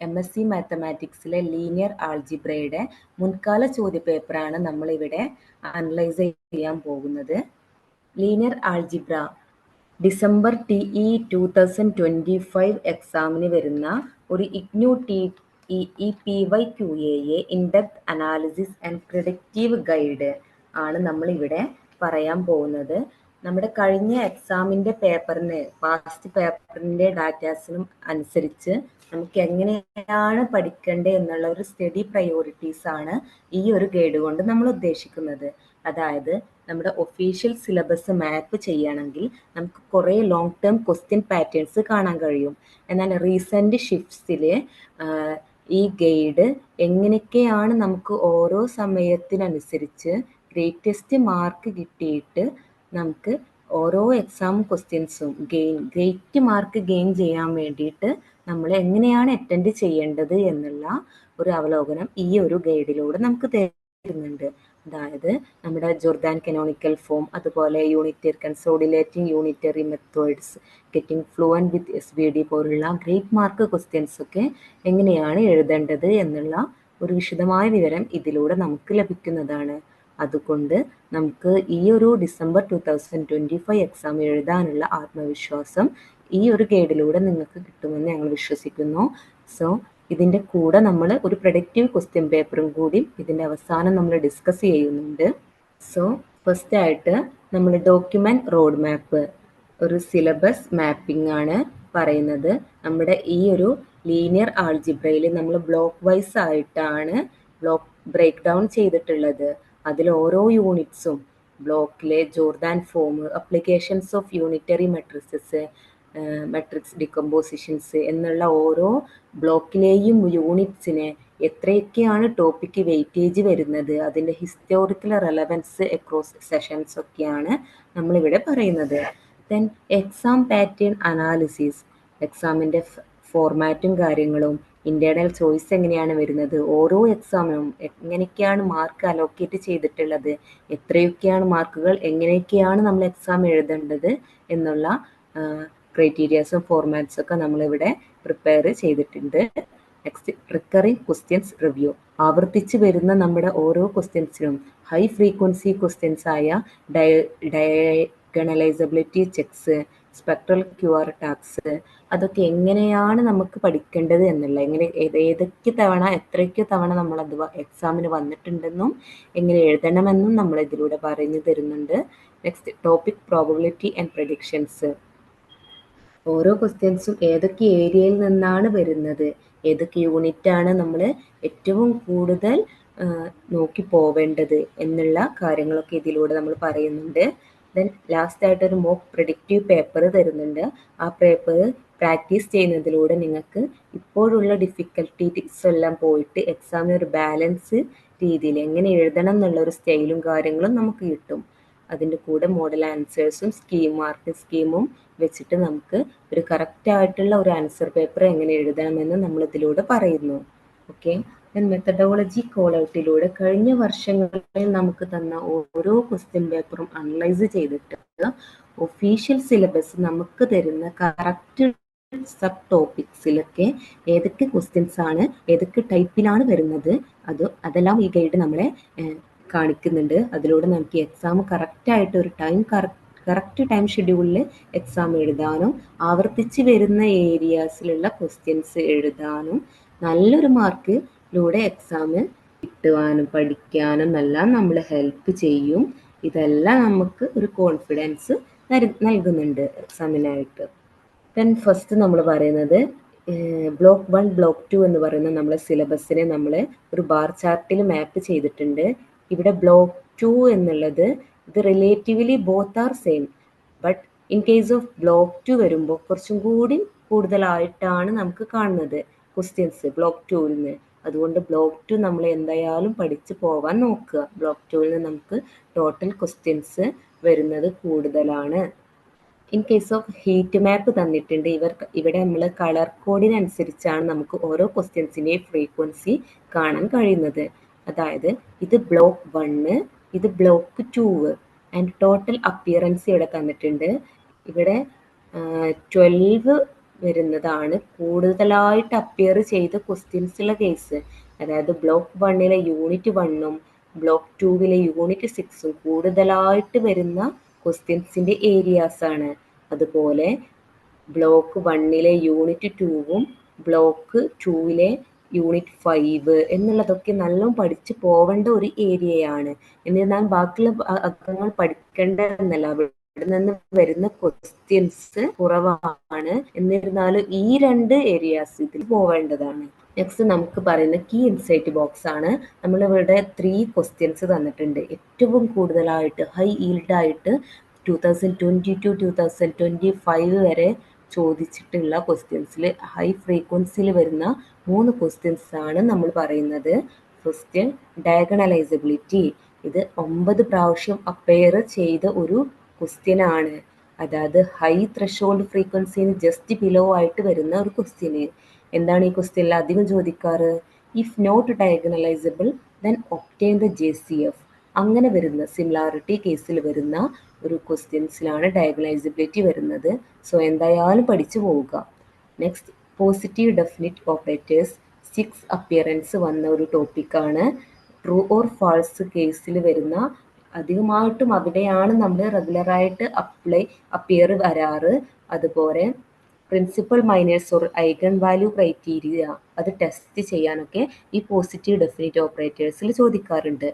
M S C മാത്തമാറ്റിക്സിലെ linear ആൾജിബ്രയുടെ മുൻകാല ചോദ്യപേപ്പറാണ് നമ്മളിവിടെ അനലൈസ് ചെയ്യാൻ പോകുന്നത്. Linear algebra December T E two thousand twenty five എക്സാമിന് വരുന്ന ഒരു IGNOU T E P Y Q A A in depth analysis and predictive guide ആണ് നമ്മളിവിടെ പറയാൻ പോകുന്നത്. നമ്മുടെ കഴിഞ്ഞ എക്സാമിന്റെ പേപ്പറിന് പാസ്റ്റ് പേപ്പറിന്റെ ഡാറ്റാസിനും അനുസരിച്ച് നമുക്ക് എങ്ങനെയാണ് പഠിക്കേണ്ടത് എന്നുള്ള ഒരു സ്റ്റഡി പ്രയോറിറ്റീസ് ആണ് ഈ ഒരു ഗൈഡ് കൊണ്ട് നമ്മൾ ഉദ്ദേശിക്കുന്നത്. അതായത് നമ്മുടെ ഒഫീഷ്യൽ സിലബസ് മാപ്പ് ചെയ്യണമെങ്കിൽ നമുക്ക് കുറേ ലോങ് ടേം ക്വസ്റ്റ്യൻ പാറ്റേൺസ് കാണാൻ കഴിയും. എന്നാൽ റീസെന്റ് ഷിഫ്റ്റ്സിൽ ഈ ഗൈഡ് എങ്ങനെയൊക്കെയാണ് നമുക്ക് ഓരോ സമയത്തിനനുസരിച്ച് ഗ്രേറ്റസ്റ്റ് മാർക്ക് കിട്ടിയിട്ട് നമുക്ക് ഓരോ എക്സാം ക്വസ്റ്റ്യൻസും ഗെയിൻ ഗ്രേറ്റ് മാർക്ക് ഗെയിൻ ചെയ്യാൻ വേണ്ടിയിട്ട് നമ്മൾ എങ്ങനെയാണ് അറ്റൻഡ് ചെയ്യേണ്ടത് എന്നുള്ള ഒരു അവലോകനം ഈ ഒരു ഗൈഡിലൂടെ നമുക്ക് തരുന്നുണ്ട്. അതായത് നമ്മുടെ ജോർദാൻ കനോണിക്കൽ ഫോം അതുപോലെ unitary consolidating unitary methods getting fluent with S B D പോലുള്ള ഗ്രേറ്റ് മാർക്ക് ക്വസ്റ്റ്യൻസ് ഒക്കെ എങ്ങനെയാണ് എഴുതേണ്ടത് എന്നുള്ള ഒരു വിശദമായ വിവരം ഇതിലൂടെ നമുക്ക് ലഭിക്കുന്നതാണ്. അതുകൊണ്ട് നമുക്ക് ഈ ഒരു December two thousand twenty five exam എഴുതാനുള്ള ആത്മവിശ്വാസം ഈ ഒരു ഗൈഡിലൂടെ നിങ്ങൾക്ക് കിട്ടുമെന്ന് ഞങ്ങൾ വിശ്വസിക്കുന്നു. സോ ഇതിന്റെ കൂടെ നമ്മൾ ഒരു പ്രൊഡക്റ്റീവ് ക്വസ്റ്റ്യൻ പേപ്പറും കൂടി ഇതിന്റെ അവസാനം നമ്മൾ ഡിസ്കസ് ചെയ്യുന്നുണ്ട്. സോ ഫസ്റ്റ് ആയിട്ട് നമ്മൾ ഡോക്യുമെന്റ് റോഡ് മാപ്പ് ഒരു സിലബസ് മാപ്പിംഗ് ആണ് പറയുന്നത്. നമ്മുടെ ഈ ഒരു ലീനിയർ ആൾജിബ്രയിൽ നമ്മൾ ബ്ലോക്ക് വൈസ് ആയിട്ടാണ് ബ്ലോക്ക് ബ്രേക്ക് ഡൗൺ ചെയ്തിട്ടുള്ളത്. അതിൽ ഓരോ യൂണിറ്റ്സും ബ്ലോക്കിലെ Jordan form applications of unitary matrices matrix decompositions എന്നുള്ള ഓരോ ബ്ലോക്കിലെയും യൂണിറ്റ്സിന് എത്രയൊക്കെയാണ് ടോപ്പിക്ക് വെയിറ്റേജ് വരുന്നത് അതിന്റെ ഹിസ്റ്റോറിക്കൽ റെലവൻസ് അക്രോസ് സെഷൻസ് ഒക്കെയാണ് നമ്മളിവിടെ പറയുന്നത്. ദെൻ എക്സാം പാറ്റേൺ അനാലിസിസ് എക്സാമിന്റെ ഫോർമാറ്റും കാര്യങ്ങളും ഇന്റേണൽ ചോയ്സ് എങ്ങനെയാണ് വരുന്നത്? ഓരോ എക്സാമിനും എങ്ങനെയൊക്കെയാണ് മാർക്ക് അലോക്കേറ്റ് ചെയ്തിട്ടുള്ളത്? എത്രയൊക്കെയാണ് മാർക്കുകൾ എങ്ങനെയൊക്കെയാണ് നമ്മൾ എക്സാം എഴുതേണ്ടത്? എന്നുള്ള ക്രൈറ്റീരിയാസും ഫോർമാറ്റ്സും ഒക്കെ നമ്മളിവിടെ പ്രിപ്പയർ ചെയ്തിട്ടുണ്ട്. നെക്സ്റ്റ് റിക്കറിംഗ് ക്വസ്റ്റ്യൻസ് റിവ്യൂ ആവർത്തിച്ച് വരുന്ന നമ്മുടെ ഓരോ ക്വസ്റ്റ്യൻസിനും ഹൈ ഫ്രീക്വൻസി ക്വസ്റ്റ്യൻസ് ആയ ഡയ diagonalisability checks spectral Q R tax അതൊക്കെ എങ്ങനെയാണ് നമുക്ക് പഠിക്കേണ്ടത് എന്നുള്ള എങ്ങനെ ഏതൊക്കെ തവണ എത്രയ്ക്ക് തവണ നമ്മൾ അത് എക്സാമിന് വന്നിട്ടുണ്ടെന്നും എങ്ങനെ എഴുതണമെന്നും നമ്മൾ ഇതിലൂടെ പറഞ്ഞു തരുന്നുണ്ട്. Next topic probability and predictions ഓരോ ക്വസ്റ്റ്യൻസും ഏതൊക്കെ ഏരിയയിൽ നിന്നാണ് വരുന്നത് ഏതൊക്കെ യൂണിറ്റ് ആണ് നമ്മൾ ഏറ്റവും കൂടുതൽ നോക്കി പോവേണ്ടത് എന്നുള്ള കാര്യങ്ങളൊക്കെ ഇതിലൂടെ നമ്മൾ പറയുന്നുണ്ട്. ദെൻ ലാസ്റ്റ് ആയിട്ട് ഒരു മോക്ക് പ്രൊഡിക്റ്റീവ് പേപ്പർ തരുന്നുണ്ട്. ആ പേപ്പർ പ്രാക്ടീസ് ചെയ്യുന്നതിലൂടെ നിങ്ങൾക്ക് ഇപ്പോഴുള്ള ഡിഫിക്കൽട്ടീസ് എല്ലാം പോയിട്ട് എക്സാമിന് ഒരു ബാലൻസ് രീതിയിൽ എങ്ങനെ എഴുതണം എന്നുള്ള ഒരു സ്റ്റൈലും കാര്യങ്ങളും നമുക്ക് കിട്ടും. അതിന്റെ കൂടെ മോഡൽ ആൻസേഴ്സും സ്കീം മാർക്ക് സ്കീമും വെച്ചിട്ട് നമുക്ക് ഒരു കറക്റ്റായിട്ടുള്ള ഒരു ആൻസർ പേപ്പർ എങ്ങനെ എഴുതണമെന്ന് നമ്മൾ ഇതിലൂടെ പറയുന്നു. ഓക്കെ മെത്തഡോളജി കോൾ ഔട്ടിലൂടെ കഴിഞ്ഞ വർഷങ്ങളിൽ നമുക്ക് തന്ന ഓരോ ക്വസ്റ്റ്യൻ പേപ്പറും അനലൈസ് ചെയ്തിട്ട് ഒഫീഷ്യൽ സിലബസ് നമുക്ക് തരുന്ന കറക്റ്റ് സബ് ടോപ്പിക്സിലൊക്കെ ഏതൊക്കെ ക്വസ്റ്റ്യൻസ് ആണ് ഏതൊക്കെ ടൈപ്പിലാണ് വരുന്നത് അത് അതെല്ലാം ഈ ഗൈഡ് നമ്മളെ കാണിക്കുന്നുണ്ട്. അതിലൂടെ നമുക്ക് എക്സാം കറക്റ്റായിട്ട് ഒരു ടൈം കറക്റ്റ് ടൈം ഷെഡ്യൂളിൽ എക്സാം എഴുതാനും ആവർത്തിച്ച് വരുന്ന ഏരിയാസിലുള്ള ക്വസ്റ്റ്യൻസ് എഴുതാനും നല്ലൊരു മാർക്കിലൂടെ എക്സാം കിട്ടുവാനും പഠിക്കാനും എല്ലാം നമ്മൾ ഹെൽപ്പ് ചെയ്യും. ഇതെല്ലാം നമുക്ക് ഒരു കോൺഫിഡൻസ് നൽകുന്നുണ്ട് എക്സാമിനായിട്ട് ദെൻ ഫസ്റ്റ് നമ്മൾ പറയുന്നത് ബ്ലോക്ക് വൺ ബ്ലോക്ക് ടു എന്ന് പറയുന്ന നമ്മളെ സിലബസിനെ നമ്മൾ ഒരു ബാർ ചാർട്ടിൽ മാപ്പ് ചെയ്തിട്ടുണ്ട്. ഇവിടെ ബ്ലോക്ക് ടു എന്നുള്ളത് ഇത് relatively both are same but in case of block two വരുമ്പോൾ കുറച്ചും കൂടി കൂടുതലായിട്ടാണ് നമുക്ക് കാണുന്നത് ക്വസ്റ്റ്യൻസ് ബ്ലോക്ക് ടുവിൽ നിന്ന്. അതുകൊണ്ട് ബ്ലോക്ക് ടു നമ്മൾ എന്തായാലും പഠിച്ച് പോവാൻ നോക്കുക. ബ്ലോക്ക് ടുവിൽ നിന്ന് നമുക്ക് ടോട്ടൽ ക്വസ്റ്റ്യൻസ് വരുന്നത് കൂടുതലാണ്. In case of heat map തന്നിട്ടുണ്ട്. ഇവർ ഇവിടെ നമ്മൾ കളർ കോഡിനനുസരിച്ചാണ് നമുക്ക് ഓരോ ക്വസ്റ്റ്യൻസിന്റെയും ഫ്രീക്വൻസി കാണാൻ കഴിയുന്നത്. അതായത് ഇത് ബ്ലോക്ക് വണ്ണ് ഇത് block two and total appearance ഇവിടെ തന്നിട്ടുണ്ട്. ഇവിടെ ട്വൽവ് വരുന്നതാണ്. കൂടുതലായിട്ട് അപ്പിയർ ചെയ്ത ക്വസ്റ്റ്യൻസുള്ള കേസ് അതായത് ബ്ലോക്ക് വണ്ണിലെ യൂണിറ്റ് വണ്ണും ബ്ലോക്ക് ടൂവിലെ യൂണിറ്റ് സിക്സും കൂടുതലായിട്ട് വരുന്ന ക്വസ്റ്റ്യൻസിന്റെ ഏരിയാസ് ആണ്. അതുപോലെ ബ്ലോക്ക് വണ്ണിലെ യൂണിറ്റ് ടൂവും ബ്ലോക്ക് ടൂവിലെ യൂണിറ്റ് ഫൈവ് എന്നുള്ളതൊക്കെ നല്ലോണം പഠിച്ചു പോവേണ്ട ഒരു ഏരിയയാണ് എന്നിരുന്നാൽ ബാക്കിയുള്ള അക്കങ്ങൾ പഠിക്കേണ്ട ഇവിടെ നിന്ന് വരുന്ന ക്വസ്റ്റ്യൻസ് കുറവാണ്. എന്നിരുന്നാലും ഈ രണ്ട് ഏരിയാസ് ഇതിൽ പോവേണ്ടതാണ്. നെക്സ്റ്റ് നമുക്ക് പറയുന്ന കീ ഇൻസൈറ്റ് ബോക്സ് ആണ്. നമ്മളിവിടെ ത്രീ ക്വസ്റ്റ്യൻസ് തന്നിട്ടുണ്ട്. ഏറ്റവും കൂടുതലായിട്ട് high ഈൽഡായിട്ട് two thousand twenty two two thousand twenty five വരെ ചോദിച്ചിട്ടുള്ള ക്വസ്റ്റ്യൻസിൽ ഹൈ ഫ്രീക്വൻസിയിൽ വരുന്ന മൂന്ന് ക്വസ്റ്റ്യൻസ് ആണ് നമ്മൾ പറയുന്നത്. ക്വസ്റ്റ്യൻ ഡയഗണലൈസബിലിറ്റി ഇത് ഒമ്പത് പ്രാവശ്യം അപ്പയർ ചെയ്ത ഒരു ക്വസ്റ്റ്യൻ ആണ്. അതായത് ഹൈ ത്രഷോൾഡ് ഫ്രീക്വൻസിന് ജസ്റ്റ് ബിലോ ആയിട്ട് വരുന്ന ഒരു ക്വസ്റ്റ്യന് എന്താണ് ഈ ക്വസ്റ്റ്യനിൽ അധികം ചോദിക്കാറ്? If not diagonalizable then obtain the J C F അങ്ങനെ വരുന്ന സിമിലാരിറ്റി കേസിൽ വരുന്ന ഒരു ക്വസ്റ്റ്യൻസിലാണ് ഡയഗണലൈസബിലിറ്റി വരുന്നത്. സോ എന്തായാലും പഠിച്ചു പോവുക. Next positive definite operators six appearance വന്ന ഒരു ടോപ്പിക്കാണ് ട്രൂ ഓർ ഫാൾസ് കേസിൽ വരുന്ന അധികമായിട്ടും അവിടെയാണ് നമ്മൾ റെഗുലറായിട്ട് അപ്ലൈ അപ്പിയർ വരാറ്. അതുപോലെ principal minors or eigenvalue criteria അത് ടെസ്റ്റ് ചെയ്യാനൊക്കെ ഈ പോസിറ്റീവ് ഡെഫിനിറ്റ് ഓപ്പറേറ്റേഴ്സിൽ ചോദിക്കാറുണ്ട്.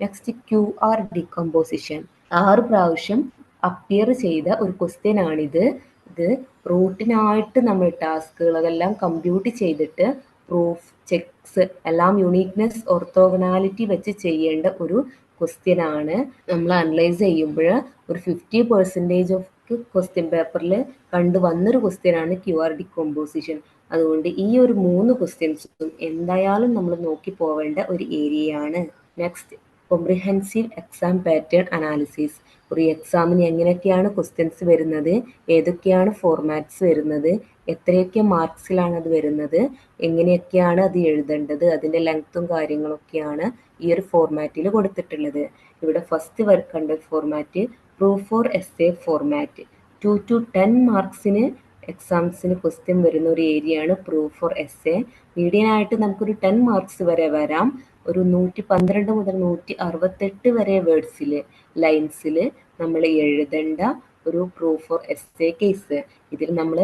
നെക്സ്റ്റ് ക്യു ആർ ഡികമ്പോസിഷൻ ആറ് പ്രാവശ്യം അപ്പിയർ ചെയ്ത ഒരു ക്വസ്റ്റ്യൻ ആണിത്. ഇത് റൂട്ടിനായിട്ട് നമ്മൾ ടാസ്കുകളെല്ലാം കമ്പ്യൂട്ട് ചെയ്തിട്ട് പ്രൂഫ് ചെക്സ് എല്ലാം യുണീക്നെസ് ഓർത്തോഗണാലിറ്റി വെച്ച് ചെയ്യേണ്ട ഒരു ക്വസ്റ്റ്യൻ ആണ്. നമ്മൾ അനലൈസ് ചെയ്യുമ്പോൾ ഒരു ഫിഫ്റ്റി പെർസെന്റേജ് ഓഫ് ക്വസ്റ്റ്യൻ പേപ്പറിൽ കണ്ടു വന്നൊരു ക്വസ്റ്റ്യൻ ആണ് ക്യു ആർ ഡികമ്പോസിഷൻ അതുകൊണ്ട് ഈ ഒരു മൂന്ന് ക്വസ്റ്റ്യൻസും എന്തായാലും നമ്മൾ നോക്കി പോവേണ്ട ഒരു ഏരിയയാണ് next comprehensive exam pattern analysis ഒരു എക്സാമിന് എങ്ങനെയൊക്കെയാണ് ക്വസ്റ്റ്യൻസ് വരുന്നത്? ഏതൊക്കെയാണ് ഫോർമാറ്റ്സ് വരുന്നത്? എത്രയൊക്കെ മാർക്സിലാണ് അത് വരുന്നത്? എങ്ങനെയൊക്കെയാണ് അത് എഴുതേണ്ടത്? അതിന്റെ ലെങ്ത്തും കാര്യങ്ങളൊക്കെയാണ് ഈ ഒരു ഫോർമാറ്റിൽ കൊടുത്തിട്ടുള്ളത്. ഇവിടെ ഫസ്റ്റ് കണ്ട format proof for S A format two to ten മാർക്സിന് എക്സാംസിന് ക്വസ്റ്റ്യൻ വരുന്ന ഒരു ഏരിയയാണ് proof for S A median ആയിട്ട് നമുക്കൊരു ടെൻ മാർക്സ് വരെ വരാം. ഒരു നൂറ്റി പന്ത്രണ്ട് മുതൽ നൂറ്റി അറുപത്തെട്ട് വരെ വേർഡ്സിൽ ലൈൻസിൽ നമ്മൾ എഴുതേണ്ട ഒരു proof for S A case ഇതിൽ നമ്മൾ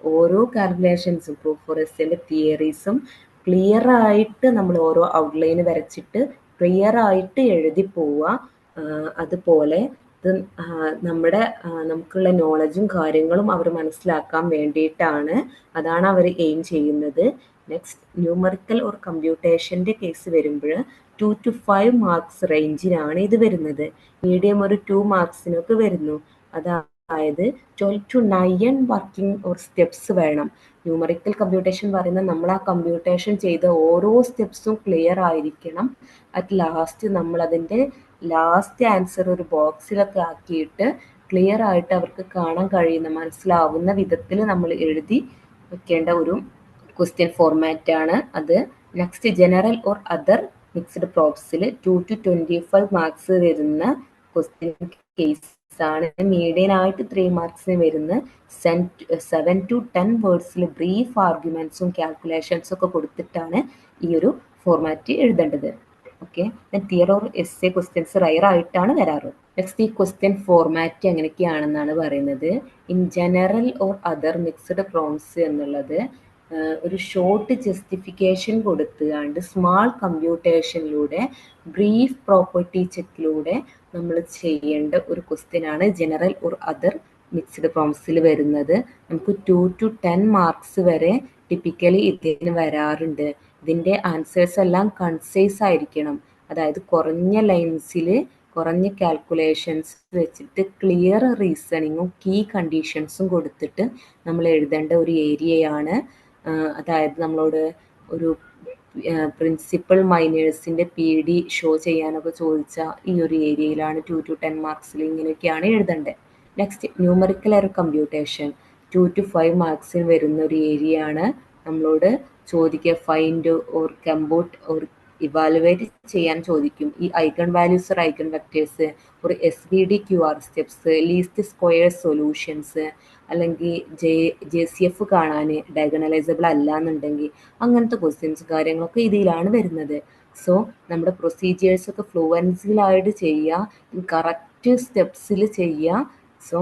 ഓരോ കാൽക്കുലേഷൻസും പ്രൂഫ് ഫോർ എസ് എന്റെ തിയറീസും ക്ലിയർ ആയിട്ട് നമ്മൾ ഓരോ ഔട്ട്ലൈൻ വരച്ചിട്ട് ക്ലിയർ ആയിട്ട് എഴുതി പോവുക. അതുപോലെ ഇത് നമ്മുടെ നമുക്കുള്ള നോളജും കാര്യങ്ങളും അവർ മനസ്സിലാക്കാൻ വേണ്ടിയിട്ടാണ്. അതാണ് അവർ എയിം ചെയ്യുന്നത്. നെക്സ്റ്റ് ന്യൂമറിക്കൽ ഓർ കമ്പ്യൂട്ടേഷന്റെ കേസ് വരുമ്പോൾ ടു ടു ഫൈവ് മാർക്സ് റേഞ്ചിലാണ് ഇത് വരുന്നത്. മീഡിയം ഒരു ടു മാർക്സിനൊക്കെ വരുന്നു. അതായത് twelve to nine working or steps വേണം. ന്യൂമറിക്കൽ കമ്പ്യൂട്ടേഷൻ പറയുന്ന നമ്മൾ ആ കമ്പ്യൂട്ടേഷൻ ചെയ്ത ഓരോ സ്റ്റെപ്സും ക്ലിയർ ആയിരിക്കണം. അറ്റ് ലാസ്റ്റ് നമ്മൾ അതിന്റെ ലാസ്റ്റ് ആൻസർ ഒരു ബോക്സിലൊക്കെ ആക്കിയിട്ട് ക്ലിയർ ആയിട്ട് അവർക്ക് കാണാൻ കഴിയുന്ന മനസ്സിലാവുന്ന വിധത്തിൽ നമ്മൾ എഴുതി വെക്കേണ്ട ഒരു ക്വസ്റ്റ്യൻ ഫോർമാറ്റ് ആണ് അത്. Next general or other mixed പ്രോപ്സിൽ two to twenty five marks വരുന്ന ക്വസ്റ്റ്യൻ കേസ് ആണ്. മീഡിയൻ ആയിട്ട് ത്രീ മാർക്സിന് വരുന്ന സെവൻ ടു ടെൻ വേർഡ്സിൽ ബ്രീഫ് ആർഗ്യുമെന്റ്സും കാൽക്കുലേഷൻസും ഒക്കെ കൊടുത്തിട്ടാണ് ഈ ഒരു ഫോർമാറ്റ് എഴുതേണ്ടത്. Okay theory or S A questions rare ആയിട്ടാണ് വരാറ്. നെക്സ്റ്റ് ഈ ക്വസ്റ്റ്യൻ ഫോർമാറ്റ് എങ്ങനെയൊക്കെയാണെന്നാണ് പറയുന്നത്. In general or other mixed prompts എന്നുള്ളത് ഒരു ഷോർട്ട് ജസ്റ്റിഫിക്കേഷൻ കൊടുത്തുകൊണ്ട് സ്മാൾ കമ്പ്യൂട്ടേഷനിലൂടെ ബ്രീഫ് പ്രോപ്പർട്ടി ചെക്കിലൂടെ നമ്മൾ ചെയ്യേണ്ട ഒരു ക്വസ്റ്റ്യൻ ആണ് ജനറൽ ഓർ അതർ മിക്സ്ഡ് പ്രോംസിൽ വരുന്നത്. നമുക്ക് ടു ടു ടെൻ മാർക്സ് വരെ ടിപ്പിക്കലി ഇതിന് വരാറുണ്ട്. ഇതിന്റെ ആൻസേഴ്സ് എല്ലാം കൺസൈസ് ആയിരിക്കണം. അതായത് കുറഞ്ഞ ലൈൻസിൽ കുറഞ്ഞ കാൽക്കുലേഷൻസ് വെച്ചിട്ട് ക്ലിയർ റീസണിങ്ങും കീ കണ്ടീഷൻസും കൊടുത്തിട്ട് നമ്മൾ എഴുതേണ്ട ഒരു ഏരിയയാണ് അതായത് നമ്മളോട് ഒരു പ്രിൻസിപ്പൽ മൈനേഴ്സിന്റെ പി ഡി ഷോ ചെയ്യാനൊക്കെ ചോദിച്ച ഈ ഒരു ഏരിയയിലാണ് ടു ടു ടെൻ മാർക്സിൽ ഇങ്ങനെയൊക്കെയാണ് എഴുതേണ്ടത് next numerical er computation two to five മാർക്സിൽ വരുന്ന ഒരു ഏരിയയാണ് നമ്മളോട് ചോദിക്കുക. Find or compute or evaluate ചെയ്യാൻ ചോദിക്കും. ഈ icon values or icon vectors ഒരു S V D Q R steps least square solutions അല്ലെങ്കിൽ ജെ ജെ സി എഫ് കാണാൻ ഡയഗണലൈസബിൾ അല്ല എന്നുണ്ടെങ്കിൽ അങ്ങനത്തെ ക്വസ്റ്റ്യൻസ് കാര്യങ്ങളൊക്കെ ഇതിലാണ് വരുന്നത്. സോ നമ്മുടെ പ്രൊസീജിയേഴ്സ് ഒക്കെ ഫ്ലുവൻസിലായിട്ട് ചെയ്യുക കറക്റ്റ് സ്റ്റെപ്സിൽ ചെയ്യുക. സോ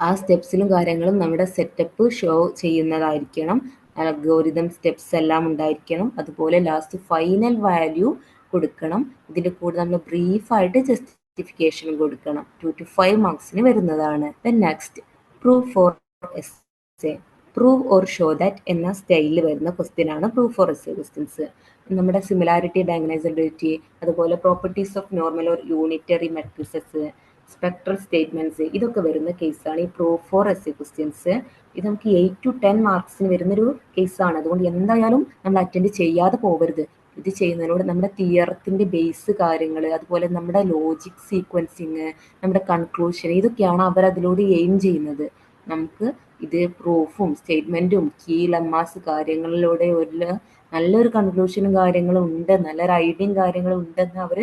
ആ സ്റ്റെപ്സിലും കാര്യങ്ങളും നമ്മുടെ സെറ്റപ്പ് ഷോ ചെയ്യുന്നതായിരിക്കണം. അൽഗോരിതം സ്റ്റെപ്സ് എല്ലാം ഉണ്ടായിരിക്കണം. അതുപോലെ ലാസ്റ്റ് ഫൈനൽ വാല്യൂ കൊടുക്കണം. ഇതിന്റെ കൂടെ നമ്മൾ ബ്രീഫായിട്ട് ജസ്റ്റിഫിക്കേഷൻ കൊടുക്കണം. ടു ടു ഫൈവ് മാർക്സിന് വരുന്നതാണ്. Next proof for S prove or show that എന്ന സ്റ്റൈലിൽ വരുന്ന ക്വസ്റ്റ്യൻ ആണ് പ്രൂഫ് ഫോർ എസ് ക്വസ്റ്റ്യൻസ് നമ്മുടെ സിമിലാരിറ്റി ഡയഗ്നൈസബിലിറ്റി അതുപോലെ properties of normal or unitary matrices spectral statements ഇതൊക്കെ വരുന്ന കേസാണ് ഈ proof for S A questions ഇത് നമുക്ക് എയ്റ്റ് ടു ടെൻ മാർക്സിന് വരുന്നൊരു കേസാണ് അതുകൊണ്ട് എന്തായാലും നമ്മൾ അറ്റൻഡ് ചെയ്യാതെ പോകരുത് ഇത് ചെയ്യുന്നതിനോട് നമ്മുടെ തിയറത്തിന്റെ ബേസ് കാര്യങ്ങൾ അതുപോലെ നമ്മുടെ ലോജിക് സീക്വൻസിങ് നമ്മുടെ കൺക്ലൂഷൻ ഇതൊക്കെയാണ് അവർ അതിലൂടെ എയിം ചെയ്യുന്നത്. നമുക്ക് ഇത് പ്രൂഫും സ്റ്റേറ്റ്മെന്റും കീ ലമ്മാസ് കാര്യങ്ങളിലൂടെ ഒരു നല്ലൊരു കൺക്ലൂഷനും കാര്യങ്ങളും ഉണ്ട്. നല്ലൊരു ഐഡിയയും കാര്യങ്ങളും ഉണ്ടെന്ന് അവർ